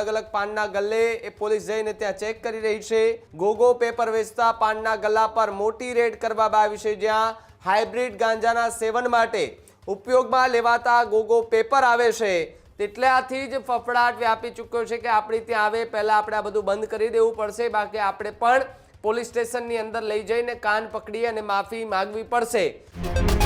અલગ અલગ પાનના ગલ્લે એ પોલીસ જઈને ત્યાં ચેક કરી રહી છે. ગોગો પેપર વેચતા પાનના ગલ્લા પર મોટી રેડ કરવામાં આવી છે, જ્યાં હાઇબ્રિડ ગાંજાના સેવન માટે ઉપયોગમાં લેવાતા ગોગો પેપર આવે છે. તેટલાથી જ ફફડાટ વ્યાપી ચૂક્યો છે કે આપણી ત્યાં આવે, પહેલાં આપણે આ બધું બંધ કરી દેવું પડશે, બાકી આપણે પણ પોલીસ સ્ટેશનની અંદર લઈ જઈને કાન પકડી અને માફી માગવી પડશે.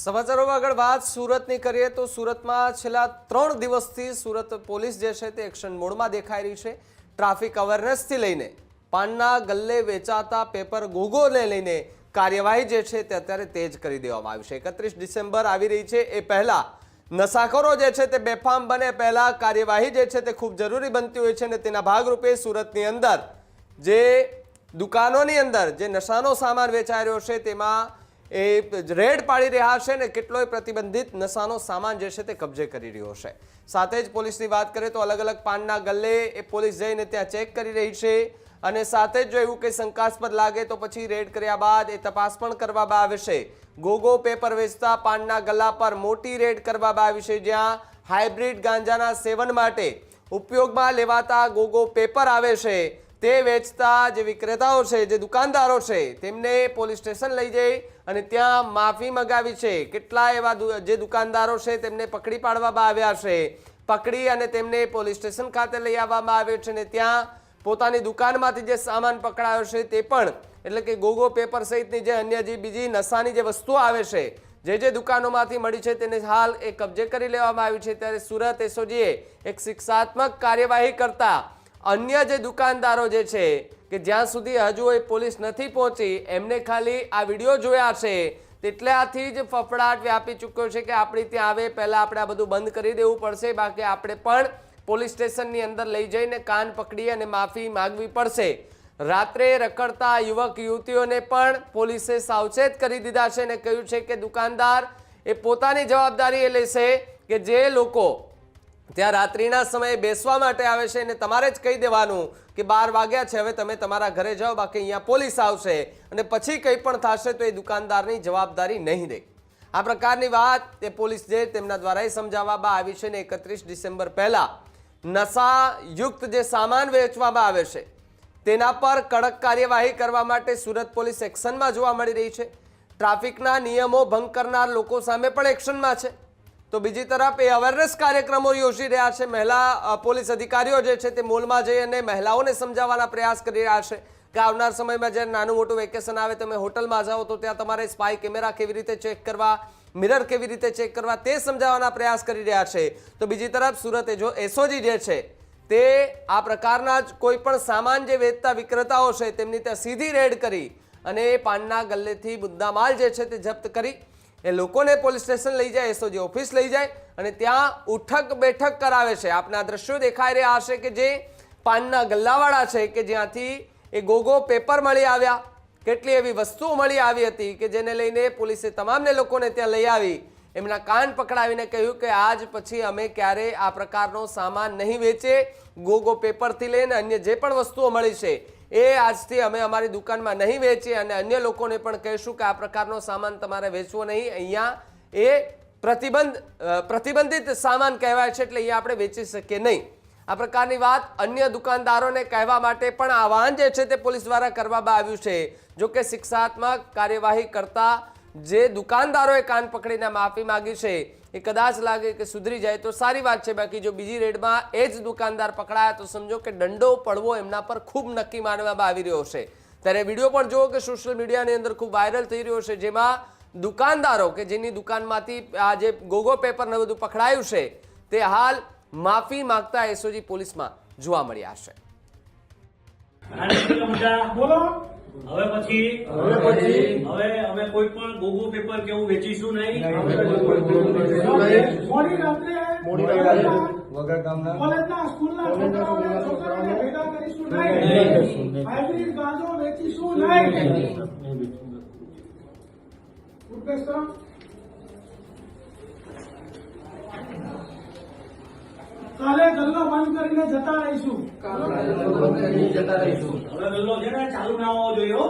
સમાચારોમાં આગળ વાત સુરતની કરીએ તો સુરતમાં છેલ્લા ત્રણ દિવસથી સુરત પોલીસ જે છે તે એક્શન મોડમાં દેખાઈ રહી છે. ટ્રાફિક અવેરનેસથી લઈને પાનના ગલ્લે વેચાતા પેપર ગોગોને લઈને કાર્યવાહી જે છે તે અત્યારે તેજ કરી દેવામાં આવી છે. એકત્રીસ ડિસેમ્બર આવી રહી છે. એ પહેલા નશાખોરો જે છે તે બેફામ બને. પહેલા કાર્યવાહી જે છે તે ખૂબ જરૂરી બનતી હોય છે અને તેના ભાગરૂપે સુરતની અંદર જે દુકાનોની અંદર જે નશાનો સામાન વેચાઈ રહ્યો છે તેમાં એ રેડ પાડી રહ્યા છે ને કેટલોય પ્રતિબંધિત નશાનો સામાન જે છે તે કબજે કરી રહ્યો છે. સાથે જ પોલીસની વાત કરીએ તો અલગ અલગ પાનના ગલ્લે એ પોલીસ જઈને ત્યાં ચેક કરી રહી છે અને સાથે જ જો એવું કંઈ શંકાસ્પદ લાગે તો પછી રેડ કર્યા બાદ એ તપાસ પણ કરવામાં આવે છે. ગોગો પેપર વેચતા પાનના ગલ્લા પર મોટી રેડ કરવામાં આવી છે જ્યાં હાઇબ્રિડ ગાંજાના સેવન માટે ઉપયોગમાં લેવાતા ગોગો પેપર આવે છે. તે વેચતા જે વિક્રેતાઓ છે, જે દુકાનદારો છે, તેમને પોલીસ સ્ટેશન લઈ જઈ અને ત્યાં માફી મગાવી છે. કેટલા એવા જે દુકાનદારો છે, તેમને પકડી પાડવામાં આવ્યા છે. પકડી અને તેમને પોલીસ સ્ટેશન ખાતે લઈ આવવામાં આવ્યો છે અને ત્યાં પોતાની દુકાનમાંથી જે સામાન પકડાયો છે તે પણ, એટલે કે ગોગો પેપર સહિતની જે અન્ય જે બીજી નશાની જે વસ્તુઓ આવે છે, જે જે દુકાનોમાંથી મળી છે તેને હાલ એ કબજે કરી લેવામાં આવી છે. ત્યારે સુરત એસઓજીએ એક શિક્ષાત્મક કાર્યવાહી કરતા અન્ય જે દુકાનદારો જે છે, કે જ્યાં સુધી હજુ એ પોલીસ નથી પહોંચી, એમને ખાલી આ વીડિયો જોયા છે. તેટલાથી જ ફફડાટ વ્યાપી ચૂક્યો છે કે આપણી ત્યાં આવે, પહેલાં આપણે આ બધું બંધ કરી દેવું પડશે, બાકી આપણે પણ પોલીસ સ્ટેશનની અંદર લઈ જઈને કાન પકડી અને માફી માગવી પડશે. રાત્રે રખડતા યુવક યુવતીઓને પણ પોલીસે સાવચેત કરી દીધા છે અને કહ્યું છે કે દુકાનદાર એ પોતાની જવાબદારી એ લેશે કે જે લોકો ત્યાં રાત્રિના સમયે બેસવા માટે આવે છે અને તમારે જ કહી દેવાનું કે બાર વાગ્યા છે, હવે તમે તમારા ઘરે જાઓ, બાકી અહીંયા પોલીસ આવશે અને પછી કંઈ પણ થશે તો એ દુકાનદારની જવાબદારી નહીં દે. આ પ્રકારની વાત તે પોલીસ જે તેમના દ્વારા સમજાવવામાં આવી છે ને એકત્રીસ ડિસેમ્બર પહેલાં નશાયુક્ત જે સામાન વેચવામાં આવે છે, તેના પર કડક કાર્યવાહી કરવા માટે સુરત પોલીસ એક્શનમાં જોવા મળી રહી છે. ટ્રાફિકના નિયમો ભંગ કરનાર લોકો સામે પણ એક્શનમાં છે. તો બીજી તરફ એ અવેરનેસ કાર્યક્રમો યોજી રહ્યા છે. મહિલા પોલીસ અધિકારીઓ જે છે તે મોલમાં જઈ અને મહિલાઓને સમજાવવાના પ્રયાસ કરી રહ્યા છે કે આવનાર સમયમાં જ્યારે નાનું મોટું વેકેશન આવે તમે હોટલમાં જાઓ તો ત્યાં તમારે સ્પાય કેમેરા કેવી રીતે ચેક કરવા મિરર કેવી રીતે ચેક કરવા તે સમજાવવાના પ્રયાસ કરી રહ્યા છે. તો બીજી તરફ સુરત જો એસઓજી જે છે તે આ પ્રકારના જ કોઈ પણ સામાન જે વેચતા વિક્રેતાઓ છે તેમની ત્યાં સીધી રેડ કરી અને પાનના ગલ્લેથી મુદ્દામાલ જે છે તે જપ્ત કરી એ લોકોને પોલીસ સ્ટેશન લઈ જાય એસઓજી ઓફિસ લઈ જાય અને ત્યાં ઉઠક બેઠક કરાવે છે. આપના દ્રશ્યો દેખાઈ રહ્યા હશે કે જે પાનના ગલ્લાવાળા છે કે જ્યાંથી એ ગોગો પેપર મળી આવ્યા, કેટલી એવી વસ્તુઓ મળી આવી હતી કે જેને લઈને પોલીસે તમામને લોકોને ત્યાં લઈ આવી, એમના કાન પકડાવીને કહ્યું કે આજ પછી અમે ક્યારે આ પ્રકારનો સામાન નહીં વેચે, ગોગો પેપરથી લઈને અન્ય જે પણ વસ્તુઓ મળી છે એ આજથી અમે અમારી દુકાનમાં નહીં વેચીએ અને અન્ય લોકોને પણ કહીશું કે આ પ્રકારનો સામાન તમારે વેચવો નહીં. અહીંયા એ પ્રતિબંધ પ્રતિબંધિત સામાન કહેવાય છે એટલે અહીંયા આપણે વેચી શકીએ નહીં. આ પ્રકારની વાત અન્ય દુકાનદારોને કહેવા માટે પણ આહવાન જે છે તે પોલીસ દ્વારા કરવામાં આવ્યું છે. જો કે શિક્ષાત્મક કાર્યવાહી કરતા જે દુકાનદારોએ કાન પકડીને માફી માગી છે એ કદાચ લાગે કે સુધરી જાય તો સારી વાત છે. બાકી જો બીજી રેડમાં એ જ દુકાનદાર પકડાયા તો સમજો કે દંડો પડવો એમના પર ખૂબ નક્કી માનવામાં આવી રહ્યો છે. ત્યારે વીડિયો પણ જુઓ કે સોશિયલ મીડિયાની અંદર ખૂબ વાયરલ થઈ રહ્યો છે. જેમાં દુકાનદારો કે જેની દુકાનમાંથી આ જે ગોગો પેપર ને બધું પકડાયું છે, તે હાલ માફી માંગતા એસઓજી પોલીસમાં જોવા મળ્યા છે. બોલો. હવે પછી? હવે પછી? હવે અમે કોઈ પણ ગોગો પેપર કેવું વેચીશું નહીં. મોડી રાત્રે મોડી રાત્રે વગર કામના? કોલેજના સ્કૂલના છોકરાઓને ભેગા કરીશું નહીં. નહીં. હાઇબ્રિડ ગાંજો વેચીશું નહીં ઉલ્પેશ કરો. કાલે ગલ્લો બંધ કરીને જતા રહીશું. જતા રહીશું. હવે ગલ્લો છે ને ચાલુ ના હોવો જોઈએ હો.